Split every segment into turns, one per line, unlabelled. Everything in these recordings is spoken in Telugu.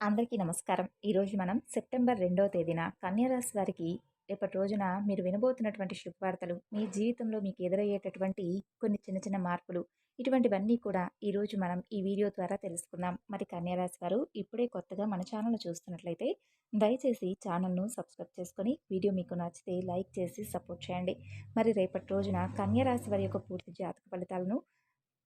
అందరికీ నమస్కారం. ఈరోజు మనం సెప్టెంబర్ రెండవ తేదీన కన్యారాశి వారికి రేపటి రోజున మీరు వినబోతున్నటువంటి శుభవార్తలు మీ జీవితంలో మీకు ఎదురయ్యేటటువంటి కొన్ని చిన్న చిన్న మార్పులు ఇటువంటివన్నీ కూడా ఈరోజు మనం ఈ వీడియో ద్వారా తెలుసుకుందాం. మరి కన్యారాశి వారు ఇప్పుడే కొత్తగా మన ఛానల్ చూస్తున్నట్లయితే దయచేసి ఛానల్ను సబ్స్క్రైబ్ చేసుకొని వీడియో మీకు నచ్చితే లైక్ చేసి సపోర్ట్ చేయండి. మరి రేపటి రోజున కన్యారాశి వారి యొక్క పూర్తి జాతక ఫలితాలను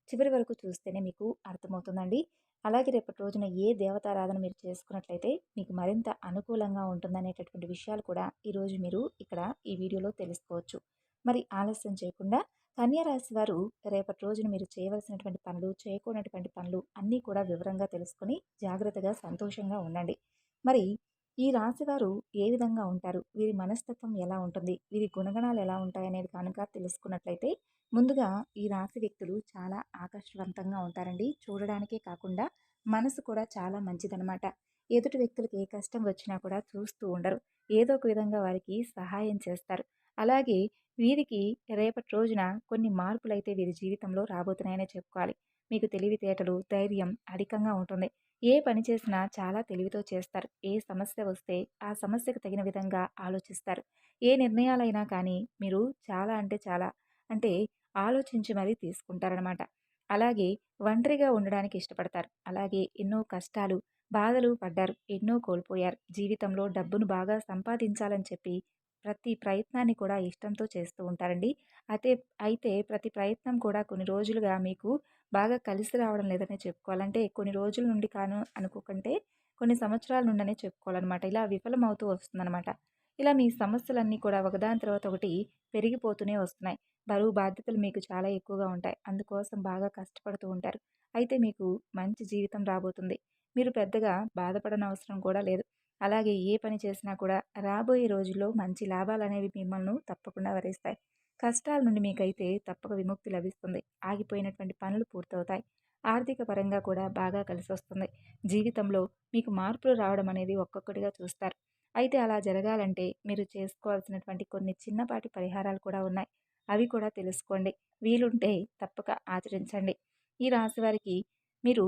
చివరి వరకు చూస్తేనే మీకు అర్థమవుతుందండి. అలాగే రేపటి రోజున ఏ దేవతారాధన మీరు చేసుకున్నట్లయితే మీకు మరింత అనుకూలంగా ఉంటుందనేటటువంటి విషయాలు కూడా ఈరోజు మీరు ఇక్కడ ఈ వీడియోలో తెలుసుకోవచ్చు. మరి ఆలస్యం చేయకుండా కన్యారాశి వారు రేపటి రోజున మీరు చేయవలసినటువంటి పనులు చేయకూడనటువంటి పనులు అన్నీ కూడా వివరంగా తెలుసుకొని జాగ్రత్తగా సంతోషంగా ఉండండి. మరి ఈ రాశివారు ఏ విధంగా ఉంటారు? వీరి మనస్తత్వం ఎలా ఉంటుంది? వీరి గుణగణాలు ఎలా ఉంటాయనేది కనుక తెలుసుకున్నట్లయితే ముందుగా ఈ రాశి వ్యక్తులు చాలా ఆకర్షవంతంగా ఉంటారండి. చూడడానికే కాకుండా మనసు కూడా చాలా మంచిదనమాట ఎదుటి వ్యక్తులకి ఏ కష్టం వచ్చినా కూడా చూస్తూ ఉండరు. ఏదో ఒక విధంగా వారికి సహాయం చేస్తారు. అలాగే వీరికి రేపటి రోజున కొన్ని మార్పులైతే వీరి జీవితంలో రాబోతున్నాయనే చెప్పుకోవాలి. మీకు తెలివితేటలు ధైర్యం అధికంగా ఉంటుంది. ఏ పని చేసినా చాలా తెలివితో చేస్తారు. ఏ సమస్య వస్తే ఆ సమస్యకు తగిన విధంగా ఆలోచిస్తారు. ఏ నిర్ణయాలైనా కానీ మీరు చాలా అంటే చాలా అంటే ఆలోచించి మరీ తీసుకుంటారనమాట. అలాగే ఒంటరిగా ఉండడానికి ఇష్టపడతారు. అలాగే ఎన్నో కష్టాలు బాధలు పడ్డారు ఎన్నో కోల్పోయారు. జీవితంలో డబ్బును బాగా సంపాదించాలని చెప్పి ప్రతి ప్రయత్నాన్ని కూడా ఇష్టంతో చేస్తూ ఉంటారండి. అయితే అయితే ప్రతి ప్రయత్నం కూడా కొన్ని రోజులుగా మీకు బాగా కలిసి రావడం లేదనే చెప్పుకోవాలంటే కొన్ని రోజుల నుండి కాను అనుకోకంటే కొన్ని సంవత్సరాల నుండనే చెప్పుకోవాలన్నమాట. ఇలా విఫలమవుతూ వస్తుందన్నమాట. ఇలా మీ సమస్యలన్నీ కూడా ఒకదాని తర్వాత ఒకటి పెరిగిపోతూనే వస్తున్నాయి. బరువు బాధ్యతలు మీకు చాలా ఎక్కువగా ఉంటాయి. అందుకోసం బాగా కష్టపడుతూ ఉంటారు. అయితే మీకు మంచి జీవితం రాబోతుంది. మీరు పెద్దగా బాధపడనవసరం కూడా లేదు. అలాగే ఏ పని చేసినా కూడా రాబోయే రోజుల్లో మంచి లాభాలు అనేవి మిమ్మల్ని తప్పకుండా వరిస్తాయి. కష్టాల నుండి మీకైతే తప్పక విముక్తి లభిస్తుంది. ఆగిపోయినటువంటి పనులు పూర్తవుతాయి. ఆర్థిక పరంగా కూడా బాగా కలిసి వస్తుంది జీవితంలో మీకు మార్పులు రావడం అనేది ఒక్కొక్కటిగా చూస్తారు. అయితే అలా జరగాలంటే మీరు చేసుకోవాల్సినటువంటి కొన్ని చిన్నపాటి పరిహారాలు కూడా ఉన్నాయి. అవి కూడా తెలుసుకోండి. వీలుంటే తప్పక ఆచరించండి. ఈ రాశి వారికి మీరు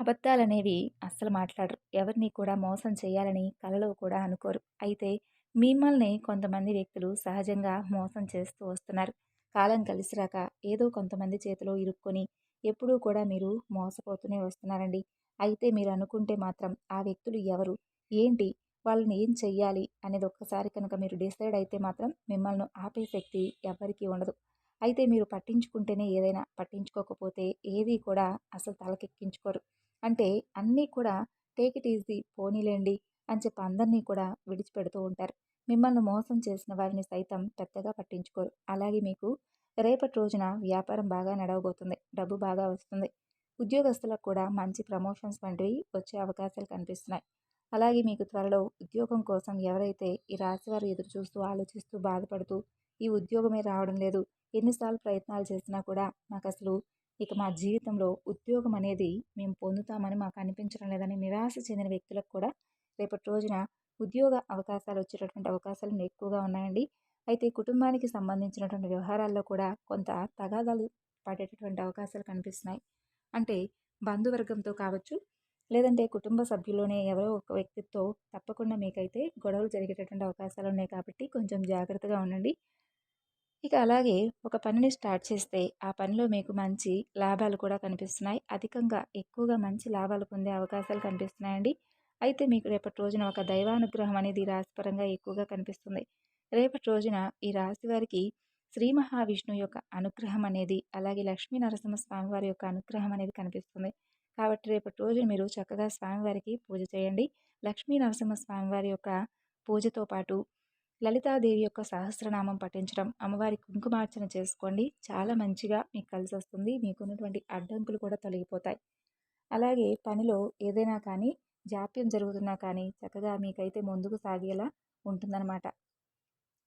అబద్ధాలనేవి అస్సలు మాట్లాడరు. ఎవరిని కూడా మోసం చేయాలని కలలో కూడా అనుకోరు. అయితే మిమ్మల్ని కొంతమంది వ్యక్తులు సహజంగా మోసం చేస్తూ వస్తున్నారు. కాలం కలిసిరాక ఏదో కొంతమంది చేతిలో ఇరుక్కొని ఎప్పుడూ కూడా మీరు మోసపోతూనే వస్తున్నారండి. అయితే మీరు అనుకుంటే మాత్రం ఆ వ్యక్తులు ఎవరు? ఏంటి? వాళ్ళని ఏం చెయ్యాలి? అనేది ఒక్కసారి కనుక మీరు డిసైడ్ అయితే మాత్రం మిమ్మల్ని ఆపే శక్తి ఎవరికీ ఉండదు. అయితే మీరు పట్టించుకుంటేనే ఏదైనా పట్టించుకోకపోతే ఏది కూడా అసలు తలకెక్కించుకోరు. అంటే అన్నీ కూడా టేక్ ఇట్ ఈజీ పోనీలేండి అని చెప్పి అందరినీ కూడా విడిచిపెడుతూ ఉంటారు. మిమ్మల్ని మోసం చేసిన వారిని సైతం పెద్దగా పట్టించుకోరు. అలాగే మీకు రేపటి రోజున వ్యాపారం బాగా నడవబోతుంది డబ్బు బాగా వస్తుంది. ఉద్యోగస్తులకు కూడా మంచి ప్రమోషన్స్ వంటివి వచ్చే అవకాశాలు కనిపిస్తున్నాయి. అలాగే మీకు త్వరలో ఉద్యోగం కోసం ఎవరైతే ఈ రాశివారు ఎదురు చూస్తూ ఆలోచిస్తూ బాధపడుతూ ఈ ఉద్యోగమే రావడం లేదు ఎన్నిసార్లు ప్రయత్నాలు చేసినా కూడా నాకు అసలు ఇక మా జీవితంలో ఉద్యోగం అనేది మేము పొందుతామని మాకు అనిపించడం లేదని నిరాశ చెందిన వ్యక్తులకు కూడా రేపటి రోజున ఉద్యోగ అవకాశాలు వచ్చేటటువంటి అవకాశాలు ఎక్కువగా ఉన్నాయండి. అయితే కుటుంబానికి సంబంధించినటువంటి వ్యవహారాల్లో కూడా కొంత తగాదాలు పడేటటువంటి అవకాశాలు కనిపిస్తున్నాయి. అంటే బంధువర్గంతో కావచ్చు లేదంటే కుటుంబ సభ్యుల్లోనే ఎవరో ఒక వ్యక్తితో తప్పకుండా మీకైతే గొడవలు జరిగేటటువంటి అవకాశాలు ఉన్నాయి కాబట్టి కొంచెం జాగ్రత్తగా ఉండండి. ఇక అలాగే ఒక పనిని స్టార్ట్ చేస్తే ఆ పనిలో మీకు మంచి లాభాలు కూడా కనిపిస్తున్నాయి. అధికంగా ఎక్కువగా మంచి లాభాలు పొందే అవకాశాలు కనిపిస్తున్నాయండి. అయితే మీకు రేపటి రోజున ఒక దైవానుగ్రహం అనేది రాశిపరంగా ఎక్కువగా కనిపిస్తుంది. రేపటి రోజున ఈ రాశి వారికి శ్రీ మహావిష్ణువు యొక్క అనుగ్రహం అనేది అలాగే లక్ష్మీ నరసింహ స్వామివారి యొక్క అనుగ్రహం అనేది కనిపిస్తుంది. కాబట్టి రేపటి రోజున మీరు చక్కగా స్వామివారికి పూజ చేయండి. లక్ష్మీ నరసింహ స్వామివారి యొక్క పూజతో పాటు లలితాదేవి యొక్క సహస్రనామం పఠించడం అమ్మవారి కుంకుమార్చన చేసుకోండి. చాలా మంచిగా మీకు కలిసి వస్తుంది మీకున్నటువంటి అడ్డంకులు కూడా తొలగిపోతాయి. అలాగే పనిలో ఏదైనా కానీ జాప్యం జరుగుతున్నా కానీ చక్కగా మీకైతే ముందుకు సాగేలా ఉంటుందన్నమాట.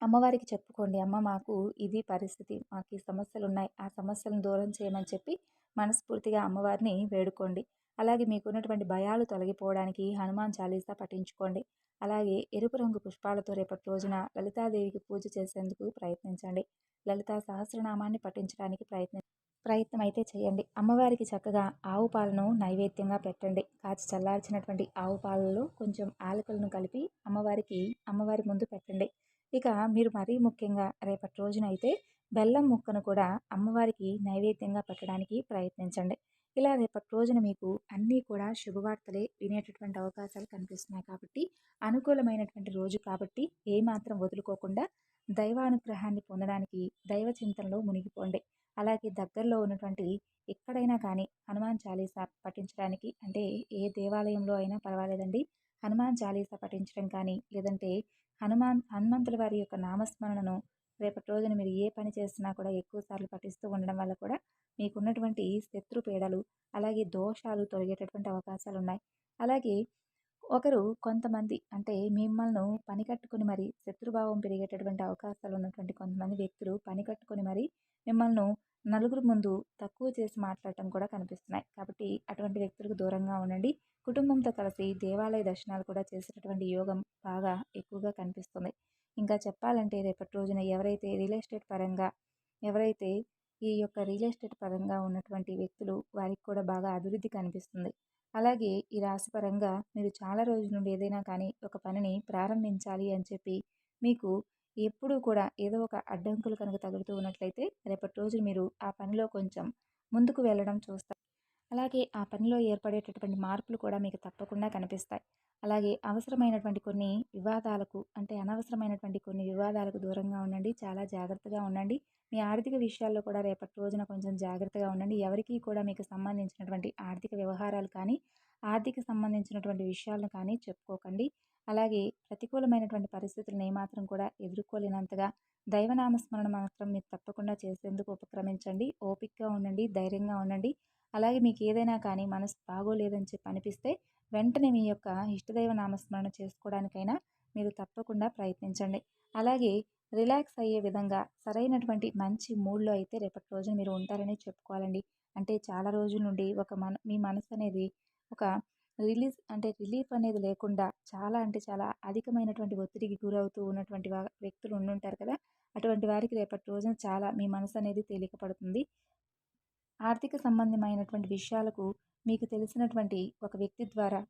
అమ్మవారికి చెప్పుకోండి అమ్మ మాకు ఇది పరిస్థితి. మాకు ఈ సమస్యలు ఉన్నాయి ఆ సమస్యలను దూరం చేయమని చెప్పి మనస్ఫూర్తిగా అమ్మవారిని వేడుకోండి. అలాగే మీకున్నటువంటి భయాలు తొలగిపోవడానికి హనుమాన్ చాలీసా పఠించుకోండి. అలాగే ఎరుపు రంగు పుష్పాలతో రేపటి రోజున లలితాదేవికి పూజ చేసేందుకు ప్రయత్నించండి. లలితా సహస్రనామాన్ని పఠించడానికి ప్రయత్ని ప్రయత్నం అయితే చేయండి. అమ్మవారికి చక్కగా ఆవు పాలను నైవేద్యంగా పెట్టండి. కాచి చల్లార్చినటువంటి ఆవు పాలలో కొంచెం ఆలకలను కలిపి అమ్మవారికి అమ్మవారి ముందు పెట్టండి. ఇక మీరు మరీ ముఖ్యంగా రేపటి రోజున అయితే బెల్లం ముక్కను కూడా అమ్మవారికి నైవేద్యంగా పెట్టడానికి ప్రయత్నించండి. ఇలా రేపటి రోజున మీకు అన్నీ కూడా శుభవార్తలే వినేటటువంటి అవకాశాలు కనిపిస్తున్నాయి కాబట్టి అనుకూలమైనటువంటి రోజు కాబట్టి ఏమాత్రం వదులుకోకుండా దైవానుగ్రహాన్ని పొందడానికి దైవ చింతనలో మునిగిపోండి. అలాగే దగ్గరలో ఉన్నటువంటి ఎక్కడైనా కానీ హనుమాన్ చాలీసా పఠించడానికి అంటే ఏ దేవాలయంలో అయినా పర్వాలేదండి. హనుమాన్ చాలీసా పఠించడం కానీ లేదంటే హనుమాన్ హనుమంతుల వారి యొక్క నామస్మరణను రేపటి రోజున మీరు ఏ పని చేస్తున్నా కూడా ఎక్కువ సార్లు పఠిస్తూ ఉండడం వల్ల కూడా మీకున్నటువంటి శత్రు పీడలు అలాగే దోషాలు తొలగేటటువంటి అవకాశాలు ఉన్నాయి. అలాగే ఒకరు కొంతమంది అంటే మిమ్మల్ని పని కట్టుకొని మరి శత్రుభావం పెరిగేటటువంటి అవకాశాలు ఉన్నటువంటి కొంతమంది వ్యక్తులు పని కట్టుకొని మరి మిమ్మల్ని నలుగురు ముందు తక్కువ చేసి మాట్లాడటం కూడా కనిపిస్తున్నాయి. కాబట్టి అటువంటి వ్యక్తులకు దూరంగా ఉండండి. కుటుంబంతో కలిసి దేవాలయ దర్శనాలు కూడా చేసేటటువంటి యోగం బాగా ఎక్కువగా కనిపిస్తుంది. ఇంకా చెప్పాలంటే రేపటి రోజున ఎవరైతే రియల్ ఎస్టేట్ పరంగా ఎవరైతే ఈ యొక్క రియల్ ఎస్టేట్ పరంగా ఉన్నటువంటి వ్యక్తులు వారికి కూడా బాగా అభివృద్ధి కనిపిస్తుంది. అలాగే ఈ రాశి పరంగా మీరు చాలా రోజుల నుండి ఏదైనా కానీ ఒక పనిని ప్రారంభించాలి అని చెప్పి మీకు ఎప్పుడూ కూడా ఏదో ఒక అడ్డంకులు కనుక తగులుతూ ఉన్నట్లయితే రేపటి రోజు మీరు ఆ పనిలో కొంచెం ముందుకు వెళ్ళడం చూస్తారు. అలాగే ఆ పనిలో ఏర్పడేటటువంటి మార్పులు కూడా మీకు తప్పకుండా కనిపిస్తాయి. అలాగే అవసరమైనటువంటి కొన్ని వివాదాలకు అంటే అనవసరమైనటువంటి కొన్ని వివాదాలకు దూరంగా ఉండండి. చాలా జాగ్రత్తగా ఉండండి. మీ ఆర్థిక విషయాల్లో కూడా రేపటి రోజున కొంచెం జాగ్రత్తగా ఉండండి. ఎవరికీ కూడా మీకు సంబంధించినటువంటి ఆర్థిక వ్యవహారాలు కానీ ఆర్థిక సంబంధించినటువంటి విషయాలను కానీ చెప్పుకోకండి. అలాగే ప్రతికూలమైనటువంటి పరిస్థితులను ఏమాత్రం కూడా ఎదుర్కోలేనంతగా దైవనామస్మరణ మాత్రం మీరు తప్పకుండా చేసేందుకు ఉపక్రమించండి. ఓపిక్గా ఉండండి. ధైర్యంగా ఉండండి. అలాగే మీకు ఏదైనా కానీ మనసు బాగోలేదని చెప్పి అనిపిస్తే వెంటనే మీ యొక్క ఇష్టదైవ నామస్మరణ చేసుకోవడానికైనా మీరు తప్పకుండా ప్రయత్నించండి. అలాగే రిలాక్స్ అయ్యే విధంగా సరైనటువంటి మంచి మూడ్లో అయితే రేపటి రోజున మీరు ఉంటారని చెప్పుకోవాలండి. అంటే చాలా రోజుల నుండి ఒక మన మీ మనసు అనేది ఒక రిలీజ్ అంటే రిలీఫ్ అనేది లేకుండా చాలా అంటే చాలా అధికమైనటువంటి ఒత్తిడికి గురవుతూ ఉన్నటువంటి వ్యక్తులు ఉండుంటారు కదా! అటువంటి వారికి రేపటి రోజున చాలా మీ మనసు అనేది తేలిక పడుతుంది ఆర్థిక సంబంధమైనటువంటి విషయాలకు మీకు తెలిసినటువంటి ఒక వ్యక్తి ద్వారా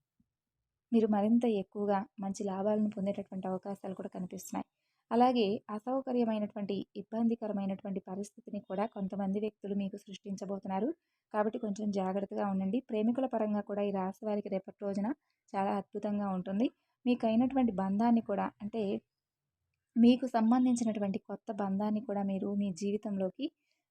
మీరు మరింత ఎక్కువగా మంచి లాభాలను పొందేటటువంటి అవకాశాలు కూడా కనిపిస్తున్నాయి. అలాగే అసౌకర్యమైనటువంటి ఇబ్బందికరమైనటువంటి పరిస్థితిని కూడా కొంతమంది వ్యక్తులు మీకు సృష్టించబోతున్నారు. కాబట్టి కొంచెం జాగ్రత్తగా ఉండండి. ప్రేమికుల పరంగా కూడా ఈ రాశి వారికి రేపటి రోజున చాలా అద్భుతంగా ఉంటుంది. మీకు అయినటువంటి బంధాన్ని కూడా అంటే మీకు సంబంధించినటువంటి కొత్త బంధాన్ని కూడా మీరు మీ జీవితంలోకి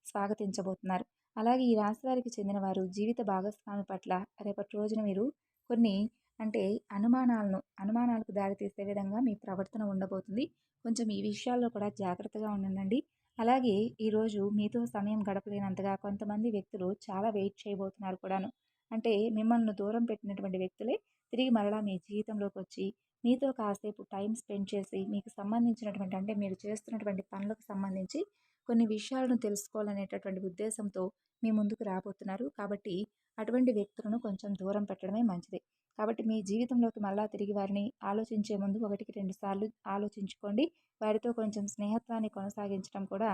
స్వాగతించబోతున్నారు. అలాగే ఈ రాశి వారికి చెందిన వారు జీవిత భాగస్వామి పట్ల రేపటి రోజున మీరు కొన్ని అంటే అనుమానాలను అనుమానాలకు దారితీసే విధంగా మీ ప్రవర్తన ఉండబోతుంది. కొంచెం ఈ విషయాల్లో కూడా జాగ్రత్తగా ఉండండి అలాగే ఈరోజు మీతో సమయం గడపలేనంతగా కొంతమంది వ్యక్తులు చాలా వెయిట్ చేయబోతున్నారు కూడాను. అంటే మిమ్మల్ని దూరం పెట్టినటువంటి వ్యక్తులే తిరిగి మరలా మీ జీవితంలోకి వచ్చి మీతో కాసేపు టైం స్పెండ్ చేసి మీకు సంబంధించినటువంటి అంటే మీరు చేస్తున్నటువంటి పనులకు సంబంధించి కొన్ని విషయాలను తెలుసుకోవాలనేటటువంటి ఉద్దేశంతో మీ ముందుకు రాబోతున్నారు. కాబట్టి అటువంటి వ్యక్తులను కొంచెం దూరం పెట్టడమే మంచిది. కాబట్టి మీ జీవితంలోకి మళ్ళా తిరిగి వారిని ఆలోచించే ముందు ఒకటికి రెండు సార్లు ఆలోచించుకోండి. వారితో కొంచెం స్నేహత్వాన్ని కొనసాగించడం కూడా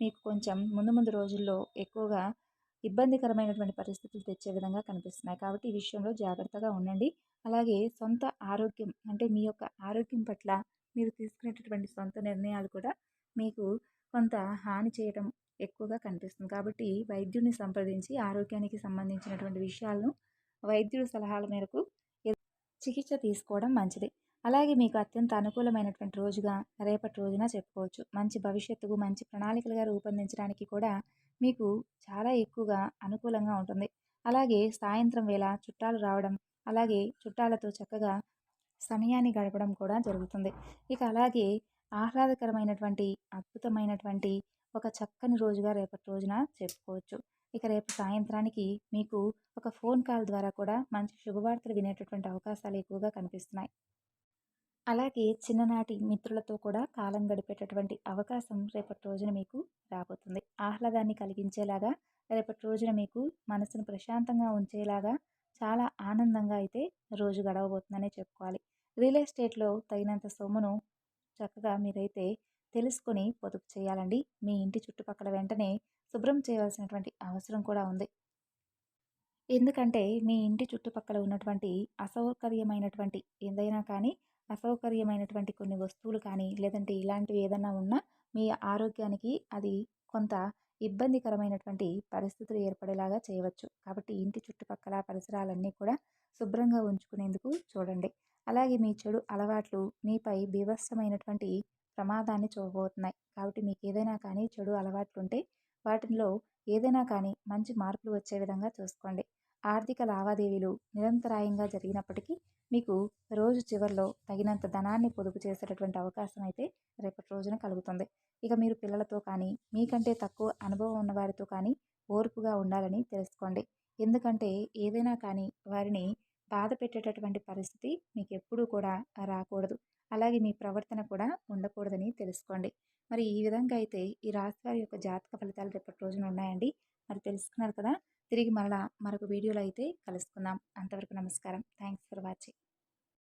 మీకు కొంచెం ముందు ముందు రోజుల్లో ఎక్కువగా ఇబ్బందికరమైనటువంటి పరిస్థితులు తెచ్చే విధంగా కనిపిస్తున్నాయి. కాబట్టి ఈ విషయంలో జాగ్రత్తగా ఉండండి. అలాగే సొంత ఆరోగ్యం అంటే మీ యొక్క ఆరోగ్యం పట్ల మీరు తీసుకునేటటువంటి సొంత నిర్ణయాలు కూడా మీకు కొంత హాని చేయడం ఎక్కువగా కనిపిస్తుంది. కాబట్టి వైద్యుడిని సంప్రదించి ఆరోగ్యానికి సంబంధించినటువంటి విషయాలను వైద్యుడి సలహాల మేరకు చికిత్స తీసుకోవడం మంచిది. అలాగే మీకు అత్యంత అనుకూలమైనటువంటి రోజుగా రేపటి రోజున చెప్పుకోవచ్చు. మంచి భవిష్యత్తుకు మంచి ప్రణాళికలుగా రూపొందించడానికి కూడా మీకు చాలా ఎక్కువగా అనుకూలంగా ఉంటుంది. అలాగే సాయంత్రం వేళ చుట్టాలు రావడం అలాగే చుట్టాలతో చక్కగా సమయాన్ని గడపడం కూడా జరుగుతుంది. ఇక అలాగే ఆహ్లాదకరమైనటువంటి అద్భుతమైనటువంటి ఒక చక్కని రోజుగా రేపటి రోజున చెప్పుకోవచ్చు. ఇక రేపు సాయంత్రానికి మీకు ఒక ఫోన్ కాల్ ద్వారా కూడా మంచి శుభవార్తలు వినేటటువంటి అవకాశాలు ఎక్కువగా కనిపిస్తున్నాయి. అలాగే చిన్ననాటి మిత్రులతో కూడా కాలం గడిపేటటువంటి అవకాశం రేపటి రోజున మీకు రాబోతుంది. ఆహ్లాదాన్ని కలిగించేలాగా రేపటి రోజున మీకు మనసును ప్రశాంతంగా ఉంచేలాగా చాలా ఆనందంగా అయితే రోజు గడవబోతుందనే చెప్పుకోవాలి. రియల్ ఎస్టేట్లో తగినంత సొమ్మును చక్కగా మీరైతే తెలుసుకొని పొదుపు చేయాలండి. మీ ఇంటి చుట్టుపక్కల వెంటనే శుభ్రం చేయవలసినటువంటి అవసరం కూడా ఉంది. ఎందుకంటే మీ ఇంటి చుట్టుపక్కల ఉన్నటువంటి అసౌకర్యమైనటువంటి ఏదైనా కానీ అసౌకర్యమైనటువంటి కొన్ని వస్తువులు కానీ లేదంటే ఇలాంటివి ఏదైనా ఉన్నా మీ ఆరోగ్యానికి అది కొంత ఇబ్బందికరమైనటువంటి పరిస్థితులు ఏర్పడేలాగా చేయవచ్చు. కాబట్టి ఇంటి చుట్టుపక్కల పరిసరాలన్నీ కూడా శుభ్రంగా ఉంచుకునేందుకు చూడండి. అలాగే మీ చెడు అలవాట్లు మీపై బీభత్సమైనటువంటి ప్రమాదాన్ని చూపబోతున్నాయి. కాబట్టి మీకు ఏదైనా కానీ చెడు అలవాట్లు ఉంటే వాటిలో ఏదైనా కానీ మంచి మార్పులు వచ్చే విధంగా చూసుకోండి. ఆర్థిక లావాదేవీలు నిరంతరాయంగా జరిగినప్పటికీ మీకు రోజు చివరిలో తగినంత ధనాన్ని పొదుపు చేసేటటువంటి అవకాశం అయితే రేపటి రోజున కలుగుతుంది. ఇక మీరు పిల్లలతో కానీ మీకంటే తక్కువ అనుభవం ఉన్నవారితో కానీ ఓర్పుగా ఉండాలని తెలుసుకోండి. ఎందుకంటే ఏదైనా కానీ వారిని బాధ పెట్టేటటువంటి పరిస్థితి మీకు ఎప్పుడూ కూడా రాకూడదు. అలాగే మీ ప్రవర్తన కూడా ఉండకూడదని తెలుసుకోండి. మరి ఈ విధంగా అయితే ఈ రాశి వారి యొక్క జాతక ఫలితాలు రేపటి రోజున ఉన్నాయండి. మరి తెలుసుకున్నారు కదా! తిరిగి మరలా మరొక వీడియోలో అయితే కలుసుకుందాం. అంతవరకు నమస్కారం. Thanks for watching.